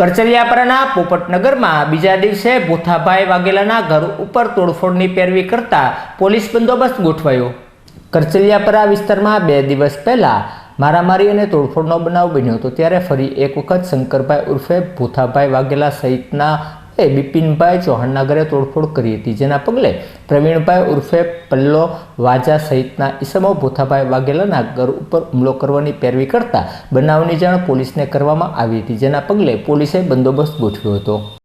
કરચલિયાપરાના પોપટનગરમાં બીજા દિવસે ભૂથાભાઈ વાઘેલાના ઘર ઉપર તોડફોડની પેરવી કરતા પોલીસ બંદોબસ્ત ગોઠવાયો. કરચલિયાપરા વિસ્તારમાં બે દિવસ પહેલા મારામારી અને તોડફોડનો બનાવ બન્યો હતો. ત્યારે ફરી એક વખત શંકરભાઈ ઉર્ફે ભૂથાભાઈ વાઘેલા સહિતના એ બિપિનભાઈ ચૌહાણના ઘરે તોડફોડ કરી હતી. જેના પગલે પ્રવીણભાઈ ઉર્ફે પલ્લો વાજા સહિતના ઈસમો ભૂથાભાઈ વાઘેલાના ઘર ઉપર હુમલો કરવાની પેરવી કરતા બનાવની જાણ પોલીસને કરવામાં આવી હતી. જેના પગલે પોલીસે બંદોબસ્ત ગોઠવ્યો હતો.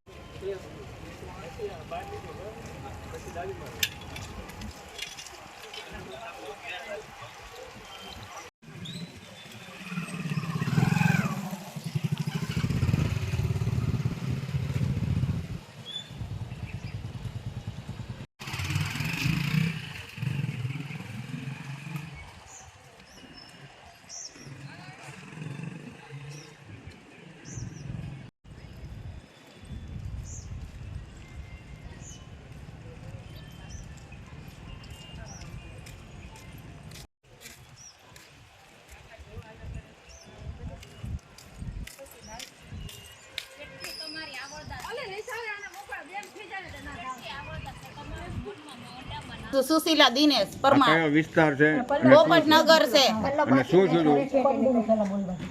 સુ- સુશીલા દિનેશ પરમાર. કયો વિસ્તાર છે? પોપટનગર છે? અને શું થયું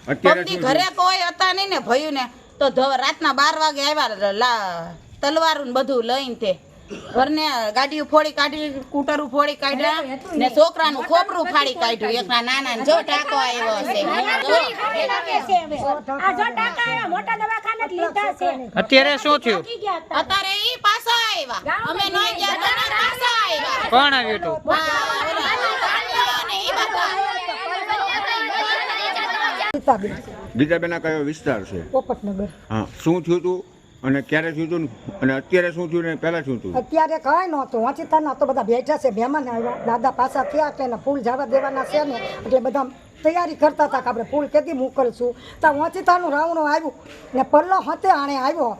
અત્યારે ઘરે કોઈ હતા નહીં ને ભયું ને તો રાતના બાર વાગે આવ્યા તલવારું ને બધું લઈને તે ઘરને ગાડી ફોડી કાઢી સ્કૂટરું ફોડી કાઢ્યા ને છોકરાનું ખોપરું ફાડી કાઢ્યું. એકના નાના જો ટાકો આવ્યો છે આ જો ટાંકા આવ્યા, મોટા દવાખાને જ લીધા છે. અત્યારે શું થયું. અત્યારે ઈ પાછા આવ્યા. અમે નો ગયા કોણ આવ્યું હતું ને. ગીતાબેન કયો વિસ્તાર છે? પોપટનગર. હા શું થયું હતું અને ક્યારે થયું હતું અને અત્યારે શું થયું ને પહેલા શું થયું? અત્યારે કાંઈ નહોતું. વાંચીતાના તો બધા બેઠા છે મહેમાન આવ્યા. દાદા પાછા થયા એટલે એના ફૂલ જવા દેવાના છે ને એટલે બધા તૈયારી કરતા હતા કે આપણે ફૂલ કેદી મોકલશું. તો વાંચીતાનું રાવણું આવ્યું ને પલ્લો હતે આણે આવ્યો.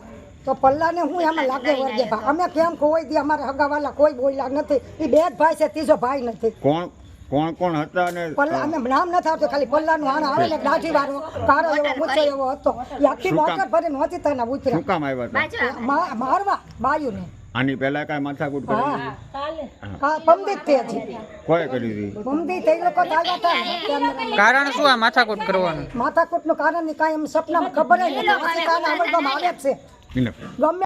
તો પલ્લાને હું એમાં લાગે વર્ગે ભાઈ? અમે કેમ કોઈ દી અમારા હગાવાલા કોઈ બોલ્યા નથી. એ બે જ ભાઈ છે ત્રીજો ભાઈ નથી. કોણ કોણ કોણ હતા ને? પલ્લા અમે નામ નથી આવતું ખાલી પલ્લાનું આણ આવે ને દાઢી વાળો કારો એવો મૂછો એવો હતો. એ આખી મોટર ભરી નહોતી તાના વાંચીતાના શું કામ આવ્યા હતા? મારવા બાયુ ને આની પહેલા કાંઈ માથાકૂટ કરી હા. પંડિત તે હતી. કોઈ કરી હતી મમ્મી તે લોકો તો હતા કારણ શું આ માથાકૂટ કરવાનું? માથાકૂટનું કારણની કાંઈ એમ સપનામાં ખબર જ નથી. આવે જ છે. એને ગમે